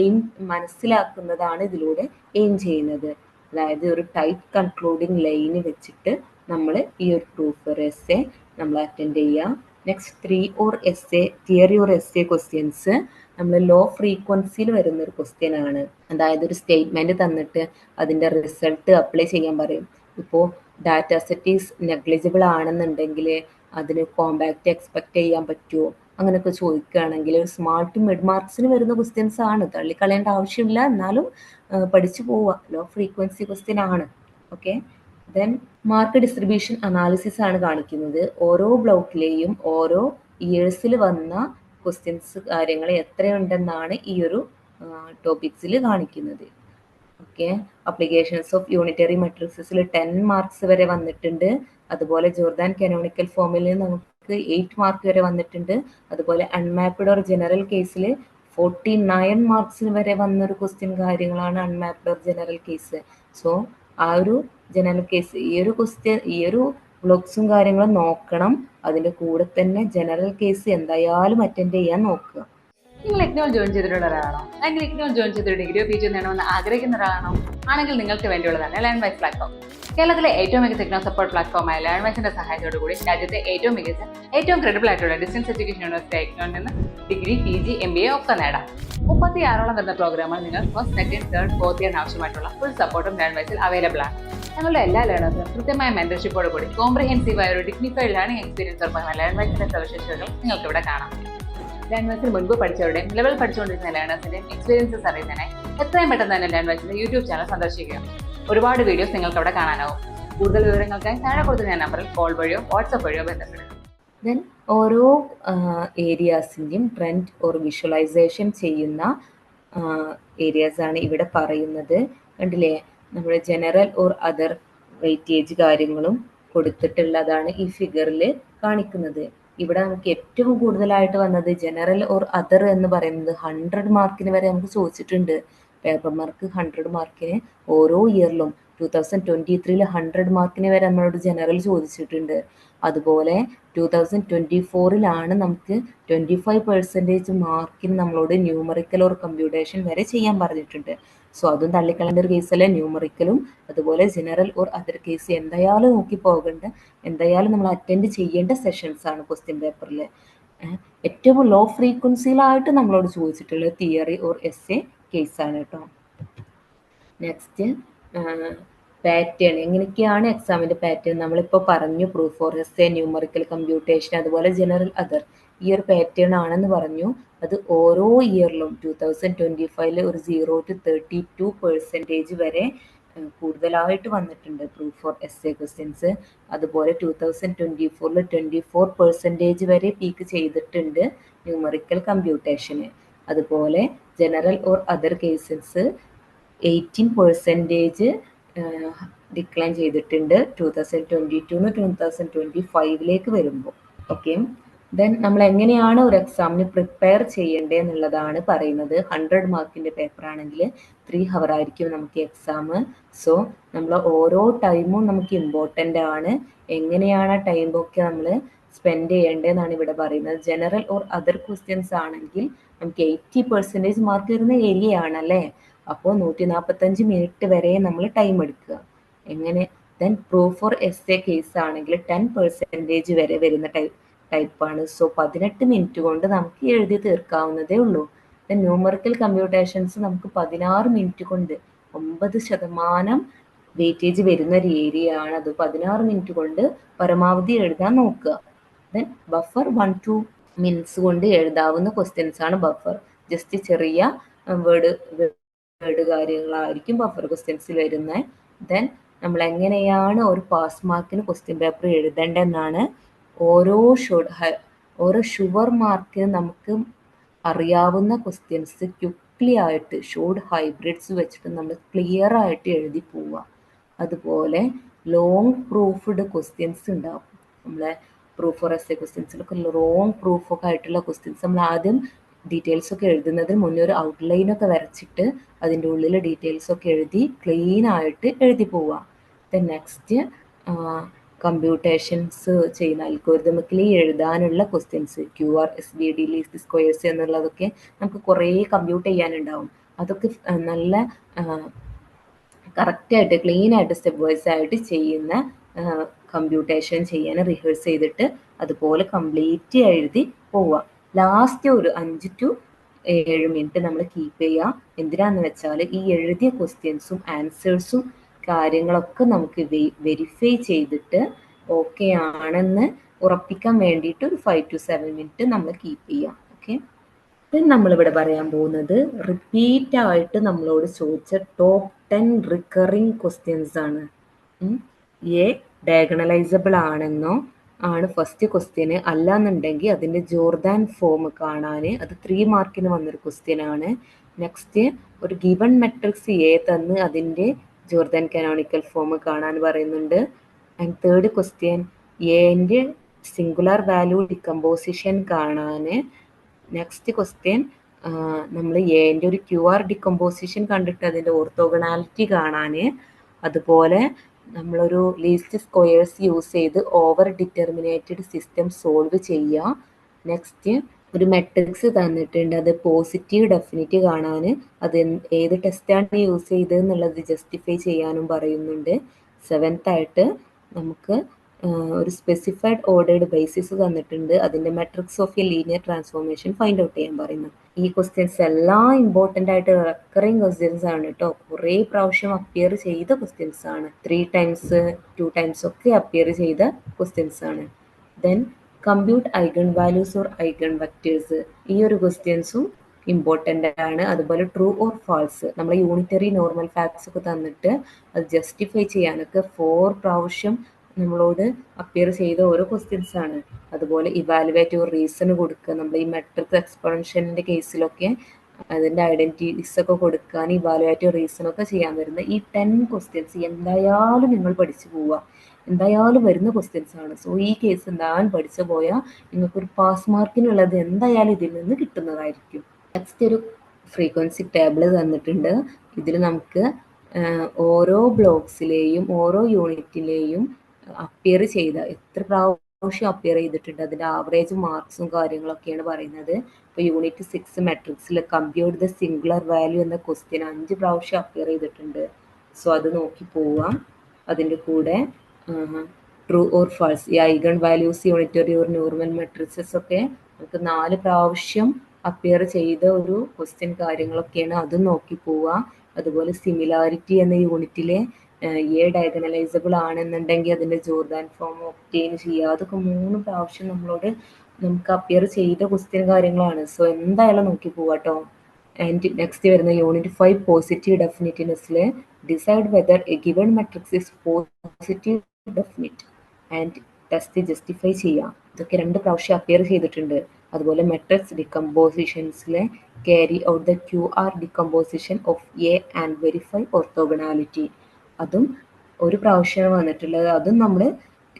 എയിം മനസ്സിലാക്കുന്നതാണ് ഇതിലൂടെ എയിം ചെയ്യുന്നത്. അതായത് ഒരു ടൈറ്റ് കൺക്ലൂഡിങ് ലൈന് വെച്ചിട്ട് നമ്മൾ ഈ ഒരു പ്രൂഫ് ഒരു എസ് എ നമ്മൾ അറ്റൻഡ് ചെയ്യാം next three or S A theory or S A questions നമ്മൾ ലോ ഫ്രീക്വൻസിയിൽ വരുന്ന ഒരു ക്വസ്റ്റ്യൻ ആണ്. അതായത് ഒരു സ്റ്റേറ്റ്മെന്റ് തന്നിട്ട് അതിന്റെ റിസൾട്ട് അപ്ലൈ ചെയ്യാൻ പറയും. ഇപ്പോൾ ഡാറ്റ സെറ്റ് ഈസ് നെഗ്ലിജിബിൾ ആണെന്നുണ്ടെങ്കിൽ അതിന് കോമ്പാക്റ്റ് എക്സ്പെക്ട് ചെയ്യാൻ പറ്റുമോ അങ്ങനെയൊക്കെ ചോദിക്കുകയാണെങ്കിൽ സ്മാർട്ട് മിഡ് മാർക്സിന് വരുന്ന ക്വസ്റ്റ്യൻസ് ആണ്. തള്ളിക്കളയേണ്ട ആവശ്യമില്ല. എന്നാലും പഠിച്ചു പോവുക. ലോ ഫ്രീക്വൻസി ക്വസ്റ്റ്യൻ ആണ്. Okay then mark distribution analysis ആണ് കാണിക്കുന്നത്. ഓരോ ബ്ലോക്കിലെയും ഓരോ ഇയേഴ്സിൽ വന്ന ക്വസ്റ്റ്യൻസ് കാര്യങ്ങൾ എത്രയുണ്ടെന്നാണ് ഈ ഒരു ടോപ്പിക്സിൽ കാണിക്കുന്നത്. ഓക്കെ. അപ്ലിക്കേഷൻസ് ഓഫ് യൂണിറ്ററി മെട്രിക്സിൽ ടെൻ മാർക്സ് വരെ വന്നിട്ടുണ്ട്. അതുപോലെ ജോർദാൻ കനോണിക്കൽ ഫോമിൽ നമുക്ക് എയ്റ്റ് മാർക്ക് വരെ വന്നിട്ടുണ്ട്. അതുപോലെ അൺമാപ്ഡ് ഓർ ജനറൽ കേസിൽ ഫോർട്ടി നയൻ മാർക്സിന് വരെ വന്നൊരു ക്വസ്റ്റ്യൻ കാര്യങ്ങളാണ് unmapped or general case so ആ ഒരു ജനറൽ കേസ് ഈ ഒരു ക്വസ്റ്റ്യൻ ഈ ഒരു ബ്ലോഗ്സും കാര്യങ്ങളും നോക്കണം. അതിന്റെ കൂടെ തന്നെ ജനറൽ കേസ് എന്തായാലും അറ്റൻഡ് ചെയ്യാൻ നോക്കുക. നിങ്ങൾ ഇഗ്നോൾ ജോയിൻ ചെയ്തിട്ടുള്ള ഒരാളാണോ? അല്ലെങ്കിൽ ഇഗ്നോൾ ജോയിൻ ചെയ്ത് ഡിഗ്രിയോ പി ജി നേടണമെന്ന് ആഗ്രഹിക്കുന്ന ഒരാളാണോ? ആണെങ്കിൽ നിങ്ങൾക്ക് വേണ്ടിയുള്ളതാണ് ലേൺ വൈസ് പ്ലാറ്റ്ഫോം കേരളത്തിലെ ഏറ്റവും മികച്ച ഇഗ്നോ സപ്പോർട്ട് പ്ലാറ്റ്ഫോമായ ലേൺ വൈസിന്റെ സഹായത്തോടു കൂടി രാജ്യത്തെ ഏറ്റവും മികച്ച ഏറ്റവും ക്രെഡിബിൾ ആയിട്ടുള്ള ഡിസ്റ്റൻസ് എഡ്യൂക്കേഷൻ യൂണിവേഴ്സിറ്റി ഇഗ്നോയിൽ നിന്ന് degree P G M B A ഒക്കെ നേടാം. മുപ്പത്തി ആറോളം വരുന്ന പ്രോഗ്രാമുകൾ നിങ്ങൾ ഫസ്റ്റ് സെക്കൻഡ് തേർഡ് ഫോർത്ത് ഇയറിന് ആവശ്യമായിട്ടുള്ള ഫുൾ സപ്പോർട്ടും ലേൺ വൈസിൽ അവൈലബിൾ ആണ്. ഞങ്ങളുടെ എല്ലാ ലേണേഴ്സിനും കൃത്യമായ കോംപ്രിഹെൻസീവ് ആയ ഒരു ഡിഗ്നിഫൈഡ് ലേണിംഗ് എക്സ്പീരിയൻസ് ഉറപ്പാക്കുന്ന ലേൺ വൈസിന്റെ സവിശേഷതകൾ നിങ്ങൾക്ക് ഇവിടെ കാണാം. ലേൺവേഴ്സിൽ മുൻപ് പഠിച്ചവരുടെയും ലെവൽ പഠിച്ചുകൊണ്ടിരിക്കുന്ന ലേണേഴ്സിന്റെയും എക്സ്പീരിയൻസസ് അറിയുന്നതിനായി എത്രയും പെട്ടെന്ന് തന്നെ ലേൺവേഴ്സിന്റെ യൂട്യൂബ് ചാനൽ സന്ദർശിക്കുക. ഒരുപാട് വീഡിയോസ് നിങ്ങൾക്ക് അവിടെ കാണാനാവും. കൂടുതൽ വിവരങ്ങൾക്കായി താഴെ കൊടുത്ത ഞാൻ നമ്പറിൽ കോൾ വഴിയോ വാട്സപ്പ് വഴിയോ ബന്ധപ്പെടുക. ദെൻ ഓരോ ഏരിയാസിന്റെയും ട്രെൻഡ് ഓർ വിഷ്വലൈസേഷൻ ചെയ്യുന്ന ഏരിയാസ് ആണ് ഇവിടെ പറയുന്നത്. കണ്ടില്ലേ? നമ്മുടെ ജനറൽ ഓർ അതർ വെയിറ്റേജ് കാര്യങ്ങളും കൊടുത്തിട്ടുള്ളതാണ് ഈ ഫിഗറിൽ കാണിക്കുന്നത്. ഇവിടെ നമുക്ക് ഏറ്റവും കൂടുതലായിട്ട് വന്നത് ജനറൽ ഓർ അതർ എന്ന് പറയുന്നത് ഹൺഡ്രഡ് മാർക്കിന് വരെ നമുക്ക് ചോദിച്ചിട്ടുണ്ട്. പേപ്പർ മാർക്ക് ഹൺഡ്രഡ് മാർക്കിന് ഓരോ ഇയറിലും ടു തൗസൻഡ് ട്വന്റി ത്രീയിൽ ഹൺഡ്രഡ് മാർക്കിന് വരെ നമ്മളോട് ജനറൽ ചോദിച്ചിട്ടുണ്ട്. അതുപോലെ ടു തൗസൻഡ് ട്വന്റി ഫോറിലാണ് നമുക്ക് ട്വന്റി ഫൈവ് പെർസെന്റേജ് മാർക്കിന് നമ്മളോട് ന്യൂമറിക്കൽ ഓർ കമ്പ്യൂട്ടേഷൻ വരെ ചെയ്യാൻ പറഞ്ഞിട്ടുണ്ട്. സോ അതും തള്ളിക്കളേണ്ട ഒരു കേസല്ല ന്യൂമറിക്കലും അതുപോലെ ജനറൽ ഓർ അതർ കേസ് എന്തായാലും നോക്കി പോകേണ്ട. എന്തായാലും നമ്മൾ അറ്റൻഡ് ചെയ്യേണ്ട സെഷൻസ് ആണ് ക്വസ്റ്റ്യൻ പേപ്പറിൽ ഏറ്റവും ലോ ഫ്രീക്വൻസിയിലായിട്ട് നമ്മളോട് ചോദിച്ചിട്ടുള്ള തിയറി ഓർ എസ് എ കേസാണ് കേട്ടോ നെക്സ്റ്റ് പാറ്റേൺ എങ്ങനെയൊക്കെയാണ് എക്സാമിന്റെ പാറ്റേൺ നമ്മളിപ്പോൾ പറഞ്ഞു proof or S A numerical computation അതുപോലെ ജനറൽ അതർ ഈ ഒരു പാറ്റേൺ ആണെന്ന് പറഞ്ഞു. അത് ഓരോ ഇയറിലും ടു തൗസൻഡ് ട്വന്റി ഫൈവിൽ ഒരു zero to thirty two percentage വരെ കൂടുതലായിട്ട് വന്നിട്ടുണ്ട്. Proof for S A questions അതുപോലെ ടു തൗസൻഡ് ട്വന്റി ഫോറിൽ ട്വന്റി ഫോർ പെർസെന്റേജ് വരെ പീക്ക് ചെയ്തിട്ടുണ്ട് ന്യൂമറിക്കൽ കമ്പ്യൂട്ടേഷന് അതുപോലെ general or other cases eighteen percentage decline ചെയ്തിട്ടുണ്ട്. Two thousand twenty two two thousand twenty ഫൈവിലേക്ക് വരുമ്പോൾ. ഓക്കെ ദെൻ നമ്മൾ എങ്ങനെയാണ് ഒരു എക്സാമിന് പ്രിപ്പയർ ചെയ്യേണ്ടത് എന്നുള്ളതാണ് പറയുന്നത്. ഹൺഡ്രഡ് മാർക്കിന്റെ പേപ്പർ ആണെങ്കിൽ ത്രീ ഹവർ ആയിരിക്കും നമുക്ക് എക്സാം സോ നമ്മൾ ഓരോ ടൈമും നമുക്ക് ഇമ്പോർട്ടന്റ് ആണ്. എങ്ങനെയാണ് ആ ടൈമൊക്കെ നമ്മൾ സ്പെൻഡ് ചെയ്യേണ്ടതെന്നാണ് ഇവിടെ പറയുന്നത്. ജനറൽ ഓർ അതർ ക്വസ്റ്റ്യൻസ് ആണെങ്കിൽ നമുക്ക് എയ്റ്റി പെർസെന്റേജ് മാർക്ക് വരുന്ന ഏരിയ ആണല്ലേ അപ്പോൾ നൂറ്റി നാൽപ്പത്തഞ്ച് മിനിറ്റ് വരെ നമ്മൾ ടൈം എടുക്കുക. എങ്ങനെ? Then proof for S A case ആണെങ്കിൽ ടെൻ പെർസെന്റേജ് വരെ വരുന്ന ടൈപ്പ് ടൈപ്പാണ് സോ പതിനെട്ട് മിനിറ്റ് കൊണ്ട് നമുക്ക് എഴുതി തീർക്കാവുന്നതേ ഉള്ളൂ. ന്യൂമറിക്കൽ കമ്പ്യൂട്ടേഷൻസ് നമുക്ക് പതിനാറ് മിനിറ്റ് കൊണ്ട് ഒമ്പത് ശതമാനം വെയിറ്റേജ് വരുന്ന ഒരു ഏരിയ ആണ്. അത് പതിനാറ് മിനിറ്റ് കൊണ്ട് പരമാവധി എഴുതാൻ നോക്കുക. Then buffer one two minutes കൊണ്ട് എഴുതാവുന്ന ക്വസ്റ്റ്യൻസ് ആണ് ബഫർ ജസ്റ്റ് ചെറിയ വേർഡ് വേർഡ് കാര്യങ്ങളായിരിക്കും ബഫർ ക്വസ്റ്റ്യൻസിൽ വരുന്നത്. ദെൻ നമ്മൾ എങ്ങനെയാണ് ഒരു പാസ് മാർക്കിന് ക്വസ്റ്റ്യൻ പേപ്പർ എഴുതേണ്ടതെന്നാണ് ഓരോ ഷുഡ് ഓരോ ഷുവർ മാർക്കിന് നമുക്ക് അറിയാവുന്ന ക്വസ്റ്റ്യൻസ് ക്വിക്ലി ആയിട്ട് ഷോർട്ട് ഹൈബ്രിഡ്സ് വെച്ചിട്ട് നമ്മൾ ക്ലിയർ ആയിട്ട് എഴുതി പോവുക അതുപോലെ ലോങ് പ്രൂഫ്ഡ് ക്വസ്റ്റ്യൻസ് ഉണ്ടാവും. നമ്മളെ പ്രൂഫ് ഓർ എസ് എ ക്വസ്റ്റ്യൻസിലൊക്കെ ലോങ് പ്രൂഫൊക്കെ ആയിട്ടുള്ള ക്വസ്റ്റ്യൻസ് നമ്മൾ ആദ്യം ഡീറ്റെയിൽസ് ഒക്കെ എഴുതുന്നതിന് മുന്നേ ഒരു ഔട്ട്ലൈൻ ഒക്കെ വരച്ചിട്ട് അതിന്റെ ഉള്ളിൽ ഡീറ്റെയിൽസ് ഒക്കെ എഴുതി ക്ലീൻ ആയിട്ട് എഴുതി പോവുക ദെൻ നെക്സ്റ്റ് കമ്പ്യൂട്ടേഷൻസ് ചെയ്യുന്ന അൽഗോരിതമിക്കലി എഴുതാനുള്ള questions Q R S B D least squares എന്നുള്ളതൊക്കെ നമുക്ക് കുറേ കമ്പ്യൂട്ട് ചെയ്യാനുണ്ടാവും. അതൊക്കെ നല്ല കറക്റ്റായിട്ട് ക്ലീൻ ആയിട്ട് സ്റ്റെപ്പ് വൈസ് ആയിട്ട് ചെയ്യുന്ന കമ്പ്യൂട്ടേഷൻ ചെയ്യാൻ റിഹേഴ്സ് ചെയ്തിട്ട് അതുപോലെ കംപ്ലീറ്റ് എഴുതി പോവുക ലാസ്റ്റ് ഒരു അഞ്ച് ടു ഏഴ് മിനിറ്റ് നമ്മൾ കീപ്പ് ചെയ്യുക എന്തിനാന്ന് വെച്ചാൽ ഈ എഴുതിയ ക്വസ്റ്റ്യൻസും ആൻസേഴ്സും കാര്യങ്ങളൊക്കെ നമുക്ക് വെരിഫൈ ചെയ്തിട്ട് ഓക്കെ ആണെന്ന് ഉറപ്പിക്കാൻ വേണ്ടിയിട്ട് ഒരു ഫൈവ് ടു സെവൻ മിനിറ്റ് നമ്മൾ കീപ്പ് ചെയ്യാം ഓക്കെ നമ്മളിവിടെ പറയാൻ പോകുന്നത് റിപ്പീറ്റ് ആയിട്ട് നമ്മളോട് ചോദിച്ച ടോപ്പ് ടെൻ റിക്കറിങ് ക്വസ്റ്റ്യൻസ് ആണ്. എ ഡയഗണലൈസബിൾ ആണെന്നോ ആണ് ഫസ്റ്റ് ക്വസ്റ്റ്യന് അല്ലാന്നുണ്ടെങ്കിൽ അതിന്റെ ജോർദാൻ ഫോം കാണാൻ അത് ത്രീ മാർക്കിന് വന്നൊരു ക്വസ്റ്റ്യൻ ആണ്. നെക്സ്റ്റ് ഒരു ഗിവൺ മെട്രിക്സ് എ തന്ന് അതിന്റെ ജോർദാൻ കനോണിക്കൽ ഫോം കാണാൻ പറയുന്നുണ്ട്. ആൻഡ് തേർഡ് ക്വസ്റ്റ്യൻ എന്റെ സിംഗുലാർ വാല്യൂ ഡിക്കമ്പോസിഷൻ കാണാൻ നെക്സ്റ്റ് ക്വസ്റ്റ്യൻ നമ്മൾ എന്റെ ഒരു ക്യു ആർ ഡിക്കമ്പോസിഷൻ കണ്ടിട്ട് അതിന്റെ ഓർത്തോഗണാലിറ്റി കാണാൻ അതുപോലെ നമ്മളൊരു ലീസ്റ്റ് സ്ക്വയേഴ്സ് യൂസ് ചെയ്ത് ഓവർ ഡിറ്റർമിനേറ്റഡ് സിസ്റ്റം സോൾവ് ചെയ്യുക നെക്സ്റ്റ് ഒരു മെട്രിക്സ് തന്നിട്ടുണ്ട്. അത് പോസിറ്റീവ് ഡെഫിനിറ്റ് കാണാൻ അത് ഏത് ടെസ്റ്റാണ് യൂസ് ചെയ്തത് എന്നുള്ളത് ജസ്റ്റിഫൈ ചെയ്യാനും പറയുന്നുണ്ട്. സെവൻത്ത് ആയിട്ട് നമുക്ക് ഒരു സ്പെസിഫൈഡ് ഓർഡേർഡ് ബേസിസ് തന്നിട്ടുണ്ട്. അതിന്റെ matrix of a linear transformation find out ചെയ്യാൻ പറയുന്നു ഈ ക്വസ്റ്റ്യൻസ് എല്ലാം ഇമ്പോർട്ടന്റ് ആയിട്ട് റെക്കറിങ് ക്വസ്റ്റ്യൻസ് ആണ് കേട്ടോ കുറേ പ്രാവശ്യം അപ്പിയർ ചെയ്ത ക്വസ്റ്റ്യൻസ് ആണ്. ത്രീ ടൈംസ് ടു ടൈംസ് ഒക്കെ അപ്പിയർ ചെയ്ത ക്വസ്റ്റ്യൻസ് ആണ്. Then compute eigenvalues or eigenvectors ഈ ഒരു ക്വസ്റ്റ്യൻസും ഇമ്പോർട്ടന്റ് ആണ്. അതുപോലെ ട്രൂ ഓർ ഫാൾസ് നമ്മൾ യൂണിറ്ററി നോർമൽ ഫാക്ട്സ് ഒക്കെ തന്നിട്ട് അത് ജസ്റ്റിഫൈ ചെയ്യാനൊക്കെ ഫോർ പ്രാവശ്യം നമ്മളോട് അപ്പിയർ ചെയ്ത ഓരോ ക്വസ്റ്റ്യൻസ് ആണ്. അതുപോലെ ഇവാലുവേറ്റ് ഒരു റീസൺ കൊടുക്കുക. നമ്മൾ ഈ മെട്രിക് എക്സ്പെൻഷന്റെ കേസിലൊക്കെ അതിന്റെ ഐഡന്റിറ്റീസ് ഒക്കെ കൊടുക്കാൻ ഇവാലുവേറ്റ് റീസൺ ഒക്കെ ചെയ്യാൻ വരുന്ന ഈ ടെൻ ക്വസ്റ്റ്യൻസ് എന്തായാലും നിങ്ങൾ പഠിച്ചു പോവുക. എന്തായാലും വരുന്ന ക്വസ്റ്റ്യൻസ് ആണ്. സോ ഈ കേസ് എന്താ പഠിച്ചു പോയാൽ നിങ്ങൾക്കൊരു പാസ് മാർക്കിനുള്ളത് എന്തായാലും ഇതിൽ നിന്ന് കിട്ടുന്നതായിരിക്കും. നെക്സ്റ്റ് ഒരു ഫ്രീക്വൻസി ടേബിൾ തന്നിട്ടുണ്ട്. ഇതിൽ നമുക്ക് ഓരോ ബ്ലോക്സിലെയും ഓരോ യൂണിറ്റിലെയും അപ്പിയർ ചെയ്ത എത്ര പ്രാവശ്യം അപ്പിയർ ചെയ്തിട്ടുണ്ട് അതിന്റെ ആവറേജ് മാർക്സും കാര്യങ്ങളൊക്കെയാണ് പറയുന്നത്. ഇപ്പോൾ യൂണിറ്റ് സിക്സ് മെട്രിക്സിൽ കമ്പ്യൂട്ട് ദ സിംഗുലർ വാല്യൂ എന്ന ക്വസ്റ്റ്യൻ അഞ്ച് പ്രാവശ്യം അപ്പിയർ ചെയ്തിട്ടുണ്ട്. സോ അത് നോക്കി പോവാം. അതിന്റെ കൂടെ ട്രൂ ഓർ ഫാൾസ്. ഈ eigenvalues unitary or normal matrices ഒക്കെ നമുക്ക് നാല് പ്രാവശ്യം അപ്പിയർ ചെയ്ത ഒരു ക്വസ്റ്റ്യൻ കാര്യങ്ങളൊക്കെയാണ് അത് നോക്കി പോവുക. അതുപോലെ സിമിലാരിറ്റി എന്ന യൂണിറ്റിലെ എ ഡയഗണലൈസബിൾ ആണെന്നുണ്ടെങ്കിൽ അതിന്റെ ജോർദാൻ ഫോം ഒപ്റ്റെയിൻ ചെയ്യുക. അതൊക്കെ മൂന്ന് പ്രാവശ്യം നമ്മളോട് നമുക്ക് അപ്പിയർ ചെയ്ത ക്വസ്റ്റ്യൻ കാര്യങ്ങളാണ്. സോ എന്തായാലും നോക്കി പോവാട്ടോ ആൻഡ് നെക്സ്റ്റ് വരുന്ന unit five positive ഡെഫിനിറ്റിനെസ്സിൽ decide whether a given matrix is positive definite and test justify ചെയ്യാം. ഇതൊക്കെ രണ്ട് പ്രാവശ്യം അപ്പിയർ ചെയ്തിട്ടുണ്ട്. അതുപോലെ matrix ഡിക്കമ്പോസിഷൻസിലെ carry out the Q R decomposition of A and verify orthogonality അതും ഒരു പ്രാവശ്യമാണ് വന്നിട്ടുള്ളത്. അതും നമ്മൾ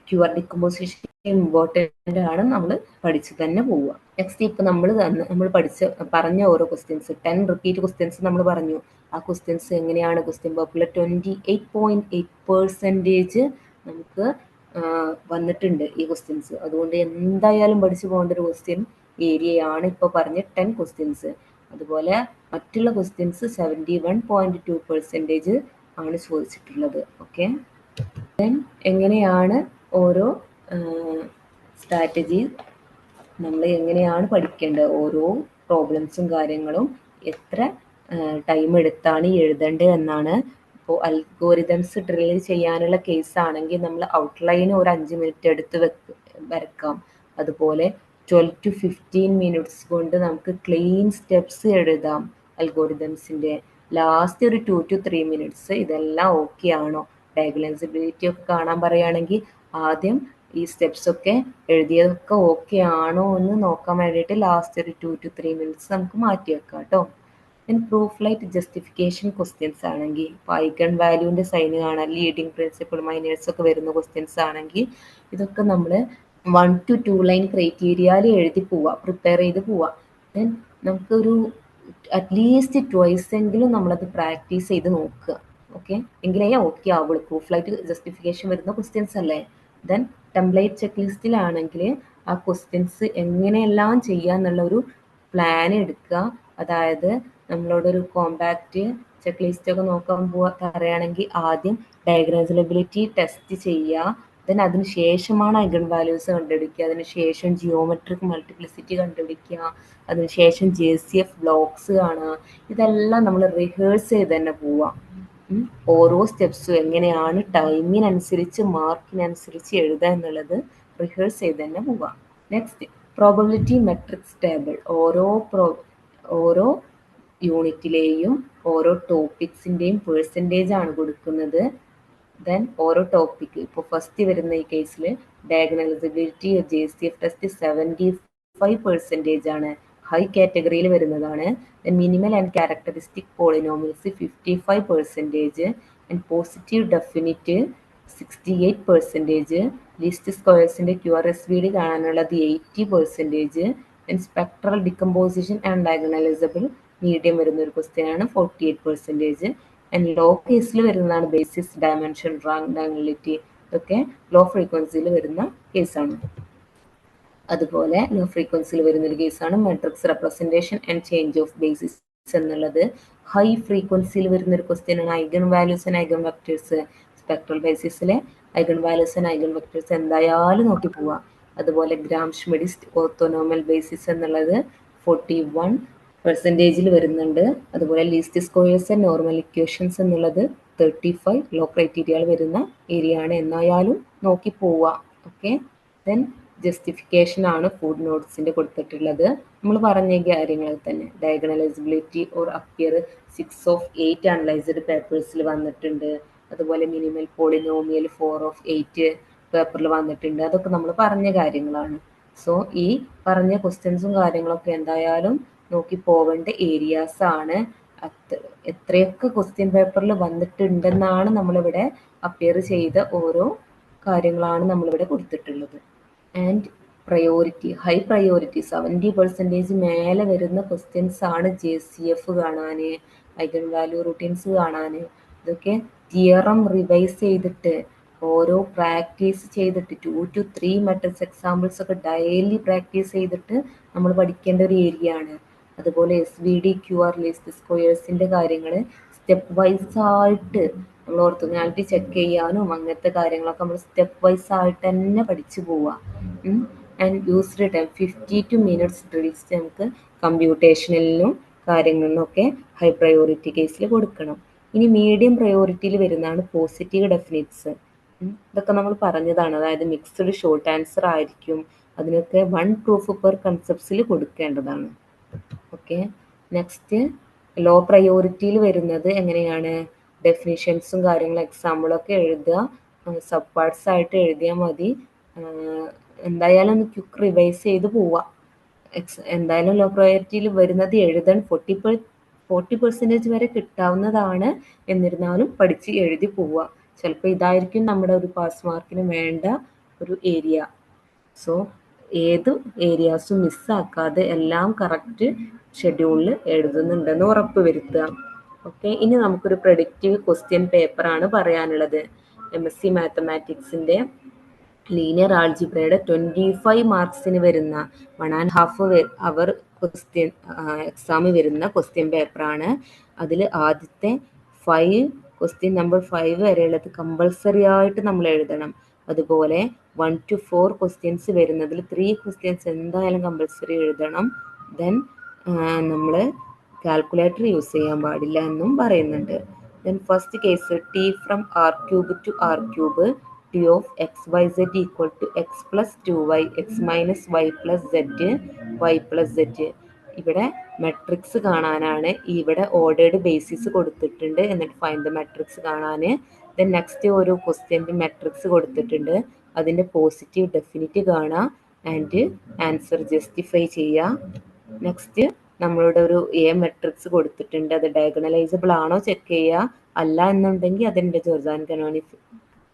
ക്യു ആർ ഡിക്കമ്പോസിഷൻ ഇമ്പോർട്ടന്റ് ആണ് നമ്മൾ പഠിച്ചു തന്നെ പോവുക. നെക്സ്റ്റ് ഇപ്പം നമ്മൾ തന്നെ നമ്മൾ പഠിച്ച പറഞ്ഞ ഓരോ ക്വസ്റ്റ്യൻസ് ടെൻ റിപ്പീറ്റ് ക്വസ്റ്റ്യൻസ് നമ്മൾ പറഞ്ഞു. ആ ക്വസ്റ്റ്യൻസ് എങ്ങനെയാണ്? ക്വസ്റ്റ്യൻ പേപ്പറിൽ twenty eight point eight percentage നമുക്ക് വന്നിട്ടുണ്ട് ഈ ക്വസ്റ്റ്യൻസ് അതുകൊണ്ട് എന്തായാലും പഠിച്ചു പോകേണ്ട ഒരു ക്വസ്റ്റ്യൻ ഏരിയയാണ് ഇപ്പോൾ പറഞ്ഞ ടെൻ ക്വസ്റ്റ്യൻസ് അതുപോലെ മറ്റുള്ള questions seventy one point two percentage ആണ് ചോദിച്ചിട്ടുള്ളത്. ഓക്കെ ദെൻ എങ്ങനെയാണ് ഓരോ സ്ട്രാറ്റജി നമ്മൾ എങ്ങനെയാണ് പഠിക്കേണ്ടത്? ഓരോ പ്രോബ്ലംസും കാര്യങ്ങളും എത്ര ടൈം എടുത്താണ് എഴുതേണ്ടത് എന്നാണ് ഇപ്പോൾ അൽഗോരിതംസ് ഡ്രിൽ ചെയ്യാനുള്ള കേസ് ആണെങ്കിൽ നമ്മൾ ഔട്ട്ലൈൻ ഒരു അഞ്ച് മിനിറ്റ് എടുത്ത് വെക്ക് വരക്കാം. അതുപോലെ ട്വൽവ് ടു ഫിഫ്റ്റീൻ മിനിറ്റ്സ് കൊണ്ട് നമുക്ക് ക്ലീൻ സ്റ്റെപ്സ് എഴുതാം അൽഗോരിതംസിന്റെ ലാസ്റ്റ് ഒരു ടു ടു ത്രീ മിനിറ്റ്സ് ഇതെല്ലാം ഓക്കെ ആണോ? ഡയഗ്നോസിബിലിറ്റി ഒക്കെ കാണാൻ പറയുകയാണെങ്കിൽ ആദ്യം ഈ സ്റ്റെപ്സ് ഒക്കെ എഴുതിയതൊക്കെ ഓക്കെ ആണോ എന്ന് നോക്കാൻ വേണ്ടിയിട്ട് ലാസ്റ്റ് ഒരു ടു ടു ത്രീ മിനിറ്റ്സ് നമുക്ക് മാറ്റി വെക്കാം കേട്ടോ. Then proof light justification questions ആണെങ്കിൽ പൈഗൺ വാല്യൂവിന്റെ സൈൻ കാണാൻ ലീഡിങ് പ്രിൻസിപ്പിൾ മൈനേഴ്സ് ഒക്കെ വരുന്ന ക്വസ്റ്റ്യൻസ് ആണെങ്കിൽ ഇതൊക്കെ നമ്മൾ വൺ ടു ടു ലൈൻ ക്രൈറ്റീരിയയിൽ എഴുതി പോവുക പ്രിപ്പയർ ചെയ്ത് പോവുക ദെൻ നമുക്കൊരു അറ്റ്ലീസ്റ്റ് ട്വൈസ് എങ്കിലും നമ്മളത് പ്രാക്ടീസ് ചെയ്ത് നോക്കുക. ഓക്കെ എങ്കിലേ ഓക്കെ ആവുള്ളൂ. പ്രൂഫ് ലൈറ്റ് ജസ്റ്റിഫിക്കേഷൻ വരുന്ന ക്വസ്റ്റ്യൻസ് അല്ലേ? ദെൻ ടെംപ്ലേറ്റ് ചെക്ക് ലിസ്റ്റിലാണെങ്കിൽ ആ ക്വസ്റ്റ്യൻസ് എങ്ങനെയെല്ലാം ചെയ്യാന്നുള്ള ഒരു പ്ലാൻ എടുക്കുക. അതായത് നമ്മളോടൊരു കോമ്പാക്റ്റ് ചെക്ക് ലിസ്റ്റ് ഒക്കെ നോക്കാൻ പോവാ പറയുകയാണെങ്കിൽ ആദ്യം ഡയഗ്രാസിലബിലിറ്റി ടെസ്റ്റ് ചെയ്യുക. ദെൻ അതിന് ശേഷമാണ് ഐഗൺ വാല്യൂസ് കണ്ടുപിടിക്കുക. അതിന് ശേഷം ജിയോമെട്രിക് മൾട്ടിപ്ലിസിറ്റി കണ്ടുപിടിക്കുക. അതിനുശേഷം ജെ സി എഫ് ബ്ലോക്സ് കാണുക. ഇതെല്ലാം നമ്മൾ റിഹേഴ്സ് ചെയ്ത് തന്നെ പോവാം. ഓരോ സ്റ്റെപ്സും എങ്ങനെയാണ് ടൈമിനനുസരിച്ച് മാർക്കിനനുസരിച്ച് എഴുതുക എന്നുള്ളത് റിഹേഴ്സ് ചെയ്ത് തന്നെ പോവാം. നെക്സ്റ്റ് പ്രോബബിലിറ്റി മെട്രിക്സ് ടേബിൾ ഓരോ പ്രോ ഓരോ യൂണിറ്റിലെയും ഓരോ ടോപ്പിക്സിന്റെയും പേഴ്സന്റേജ് ആണ് കൊടുക്കുന്നത്. ദെൻ ഓരോ ടോപ്പിക്ക് ഇപ്പോൾ ഫസ്റ്റ് വരുന്ന ഈ കേസിൽ diagonalizability J C F test seventy five percentage ആണ് ഹൈ കാറ്റഗറിയിൽ വരുന്നതാണ്. Minimal and characteristic polynomials fifty five percentage and positive definite sixty eight percentage least സ്ക്വയർസിന്റെ Q R S V D കാണാനുള്ളത് eighty percentage and spectral decomposition and diagonalizable medium വരുന്ന ഒരു question ആണ്. Forty eight percentage and low കേസിൽ വരുന്നതാണ് basis dimension rank ഡയഗണലിറ്റി ഇതൊക്കെ law ഫ്രീക്വൻസിയിൽ വരുന്ന കേസാണ് അതുപോലെ ലോ ഫ്രീക്വൻസിയിൽ വരുന്ന ഒരു കേസാണ് matrix representation and change of basis എന്നുള്ളത്. ഹൈ ഫ്രീക്വൻസിയിൽ വരുന്ന ഒരു ക്വസ്റ്റ്യൻ ആണ് eigen values and eigen vectors spectral ബേസിസിലെ eigen values and eigen vectors എന്തായാലും നോക്കി പോവാം അതുപോലെ ഗ്രാം ഷ്മിഡിസ്റ്റ് ഓർത്തോനോമൽ ബേസിസ് എന്നുള്ളത് ഫോർട്ടി വൺ പെർസെന്റേജിൽ വരുന്നുണ്ട്. അതുപോലെ least squares and normal equations എന്നുള്ളത് തേർട്ടി ഫൈവ് ലോ ക്രൈറ്റീരിയയിൽ വരുന്ന ഏരിയ ആണ്. എന്നായാലും നോക്കി പോവുക ഓക്കെ ദെൻ ജസ്റ്റിഫിക്കേഷൻ ആണ് ഫുഡ് നോട്ട്സിന്റെ കൊടുത്തിട്ടുള്ളത്. നമ്മൾ പറഞ്ഞ കാര്യങ്ങൾ തന്നെ. Diagonalizability or appear six of eight analysed പേപ്പേഴ്സിൽ വന്നിട്ടുണ്ട്. അതുപോലെ minimal polynomial four of eight പേപ്പറിൽ വന്നിട്ടുണ്ട്. അതൊക്കെ നമ്മൾ പറഞ്ഞ കാര്യങ്ങളാണ്. സോ ഈ പറഞ്ഞ ക്വസ്റ്റ്യൻസും കാര്യങ്ങളൊക്കെ എന്തായാലും നോക്കി പോവേണ്ട ഏരിയാസ് ആണ്. എത്രയൊക്കെ ക്വസ്റ്റ്യൻ പേപ്പറിൽ വന്നിട്ടുണ്ടെന്നാണ് നമ്മളിവിടെ അപ്പിയർ ചെയ്ത ഓരോ കാര്യങ്ങളാണ് നമ്മളിവിടെ കൊടുത്തിട്ടുള്ളത്. And priority high priority seventy percentage മേലെ വരുന്ന ക്വസ്റ്റ്യൻസ് ആണ് ജെ സി എഫ് കാണാൻ ഐഗൺ വാല്യൂ റൂട്ടീൻസ് കാണാൻ ഇതൊക്കെ തിയറം റിവൈസ് ചെയ്തിട്ട് ഓരോ പ്രാക്ടീസ് ചെയ്തിട്ട് two two three matrix examples ഒക്കെ ഡെയിലി പ്രാക്ടീസ് ചെയ്തിട്ട് നമ്മൾ പഠിക്കേണ്ട ഒരു ഏരിയ ആണ്. അതുപോലെ S V D Q R least സ്ക്വയേഴ്സിന്റെ കാര്യങ്ങൾ സ്റ്റെപ്പ് വൈസ് ആയിട്ട് നമ്മൾ ഓർത്തുനാലിറ്റി ചെക്ക് ചെയ്യാനും അങ്ങനത്തെ കാര്യങ്ങളൊക്കെ നമ്മൾ സ്റ്റെപ്പ് വൈസ് ആയിട്ട് തന്നെ പഠിച്ചു പോവുക and used time fifty two minutes drills നമുക്ക് കമ്പ്യൂട്ടേഷനിലും കാര്യങ്ങളിലും ഒക്കെ ഹൈ പ്രയോറിറ്റി കേസിൽ കൊടുക്കണം. ഇനി മീഡിയം പ്രയോറിറ്റിയിൽ വരുന്നതാണ് പോസിറ്റീവ് ഡെഫിനിറ്റ്സ് ഇതൊക്കെ നമ്മൾ പറഞ്ഞതാണ്. അതായത് മിക്സ്ഡ് ഷോർട്ട് ആൻസർ ആയിരിക്കും. അതിനൊക്കെ വൺ പ്രൂഫ് പെർ കൺസെപ്റ്റ്സിൽ കൊടുക്കേണ്ടതാണ്. ഓക്കെ നെക്സ്റ്റ് ലോ പ്രയോറിറ്റിയിൽ വരുന്നത് എങ്ങനെയാണ്? ഡെഫിനിഷൻസും കാര്യങ്ങളും എക്സാമ്പിളൊക്കെ എഴുതുക. സബ് പാർട്സ് ആയിട്ട് എഴുതിയാൽ മതി. എന്തായാലും ഒന്ന് ക്വിക്ക് റിവൈസ് ചെയ്ത് പോവുക എക്സ് എന്തായാലും ലോ പ്രയോറിറ്റിയിൽ വരുന്നത് എഴുതാൻ ഫോർട്ടി പെർ ഫോർട്ടി പെർസെന്റേജ് വരെ കിട്ടാവുന്നതാണ്. എന്നിരുന്നാലും പഠിച്ച് എഴുതി പോവുക ചിലപ്പോൾ ഇതായിരിക്കും നമ്മുടെ ഒരു പാസ് മാർക്കിന് വേണ്ട ഒരു ഏരിയ സോ ഏത് ഏരിയാസും മിസ്സാക്കാതെ എല്ലാം കറക്റ്റ് ഷെഡ്യൂളിൽ എഴുതുന്നുണ്ടെന്ന് ഉറപ്പ് വരുത്തുക ഓക്കെ ഇനി നമുക്കൊരു പ്രൊഡിക്റ്റീവ് ക്വസ്റ്റ്യൻ പേപ്പറാണ് പറയാനുള്ളത്. എം എസ് സി മാത്തമാറ്റിക്സിന്റെ ലീനിയർ ആൾജിബ്രയുടെ ട്വന്റി ഫൈവ് മാർക്സിന് വരുന്ന one and half hour question exam വരുന്ന ക്വസ്റ്റ്യൻ പേപ്പറാണ് അതിൽ ആദ്യത്തെ ഫൈവ് ക്വസ്റ്റ്യൻ നമ്പർ ഫൈവ് വരെയുള്ളത് കമ്പൾസറി ആയിട്ട് നമ്മൾ എഴുതണം. അതുപോലെ വൺ ടു ഫോർ ക്വസ്റ്റ്യൻസ് വരുന്നതിൽ ത്രീ ക്വസ്റ്റ്യൻസ് എന്തായാലും കമ്പൾസറി എഴുതണം. ദെൻ നമ്മൾ കാൽക്കുലേറ്റർ യൂസ് ചെയ്യാൻ പാടില്ല എന്നും പറയുന്നുണ്ട്. Then first case T from R cube to R cube T of X Y Z equal to X plus two Y X minus Y plus Z Y plus Z ഇവിടെ matrix കാണാനാണ്. ഇവിടെ ordered basis കൊടുത്തിട്ടുണ്ട്. എന്നിട്ട് find the matrix കാണാൻ then next ഒരു ക്വസ്റ്റ്യന്റെ matrix കൊടുത്തിട്ടുണ്ട്. അതിന്റെ പോസിറ്റീവ് ഡെഫിനിറ്റ് കാണുക ആൻഡ് ആൻസർ ജസ്റ്റിഫൈ ചെയ്യുക നെക്സ്റ്റ് നമ്മളുടെ ഒരു എ മെട്രിക്സ് കൊടുത്തിട്ടുണ്ട്. അത് ഡയഗണലൈസബിൾ ആണോ ചെക്ക് ചെയ്യുക അല്ല എന്നുണ്ടെങ്കിൽ അതിന്റെ ജോർജാൻ കനോണി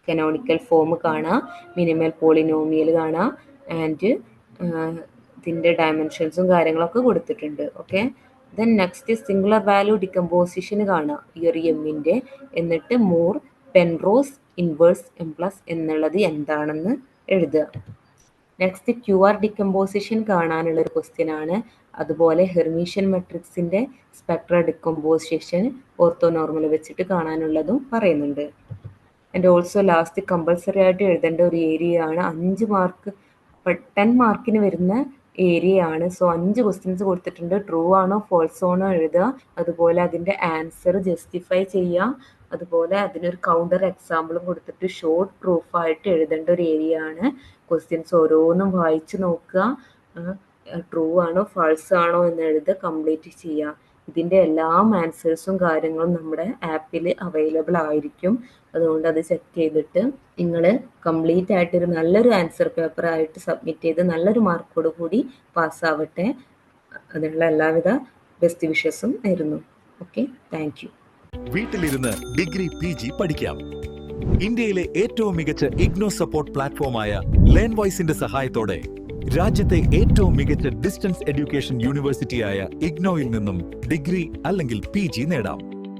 കനോണിക്കൽ ഫോം കാണാം. മിനിമൽ പോളിനോമിയൽ കാണാം. ആൻഡ് ഇതിന്റെ ഡയമെൻഷൻസും കാര്യങ്ങളൊക്കെ കൊടുത്തിട്ടുണ്ട്. Okay then next singular value decomposition കാണാം. ഈ ഒരു എമ്മിന്റെ എന്നിട്ട് Moore Penrose inverse M plus എന്നുള്ളത് എന്താണെന്ന് എഴുതുക. നെക്സ്റ്റ് ക്യു ആർ ഡിക്കമ്പോസിഷൻ കാണാനുള്ള ഒരു ക്വസ്റ്റ്യൻ ആണ്. അതുപോലെ ഹെർമീഷ്യൻ മെട്രിക്സിന്റെ സ്പെക്ട്ര ഡിക്കമ്പോസിഷൻ ഓർത്തോ നോർമൽ വെച്ചിട്ട് കാണാനുള്ളതും പറയുന്നുണ്ട്. ആൻഡ് ഓൾസോ ലാസ്റ്റ് കമ്പൾസറി ആയിട്ട് എഴുതേണ്ട ഒരു ഏരിയ ആണ്. അഞ്ച് മാർക്ക് ടെൻ മാർക്കിന് വരുന്ന ഏരിയ ആണ്. സോ അഞ്ച് ക്വസ്റ്റ്യൻസ് കൊടുത്തിട്ടുണ്ട്. ട്രൂ ആണോ ഫോൾസ് ആണോ എഴുതുക. അതുപോലെ അതിന്റെ ആൻസർ ജസ്റ്റിഫൈ ചെയ്യുക. അതുപോലെ അതിനൊരു കൗണ്ടർ എക്സാമ്പിളും കൊടുത്തിട്ട് ഷോർട്ട് പ്രൂഫായിട്ട് എഴുതേണ്ട ഒരു ഏരിയ ആണ്. ക്വസ്റ്റ്യൻസ് ഓരോന്നും വായിച്ച് നോക്കുക. ട്രൂ ആണോ ഫാൾസ് ആണോ എന്ന് എഴുതുക കംപ്ലീറ്റ് ചെയ്യുക. ഇതിന്റെ എല്ലാ ആൻസേഴ്സും കാര്യങ്ങളും നമ്മുടെ ആപ്പിൽ അവൈലബിൾ ആയിരിക്കും. അതുകൊണ്ട് അത് ചെക്ക് ചെയ്തിട്ട് നിങ്ങൾ കംപ്ലീറ്റ് ആയിട്ട് ഒരു നല്ലൊരു ആൻസർ പേപ്പർ ആയിട്ട് സബ്മിറ്റ് ചെയ്ത് നല്ലൊരു മാർക്കോട് കൂടി പാസ്സാവട്ടെ അതിനുള്ള എല്ലാവിധ ബെസ്റ്റ് വിഷസും ആയിരുന്നു ഓക്കെ താങ്ക് വീട്ടിലിരുന്ന് ഡിഗ്രി പി ജി പഠിക്കാം. ഇന്ത്യയിലെ ഏറ്റവും മികച്ച ഇഗ്നോ സപ്പോർട്ട് പ്ലാറ്റ്ഫോമായ ലേൺ വോയ്സിന്റെ സഹായത്തോടെ രാജ്യത്തെ ഏറ്റവും മികച്ച ഡിസ്റ്റൻസ് എഡ്യൂക്കേഷൻ യൂണിവേഴ്സിറ്റിയായ ഇഗ്നോയിൽ നിന്നും ഡിഗ്രി അല്ലെങ്കിൽ പി ജി നേടാം.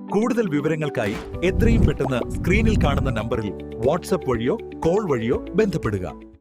കൂടുതൽ വിവരങ്ങൾക്കായി എത്രയും പെട്ടെന്ന് സ്ക്രീനിൽ കാണുന്ന നമ്പറിൽ വാട്സപ്പ് വഴിയോ കോൾ വഴിയോ ബന്ധപ്പെടുക.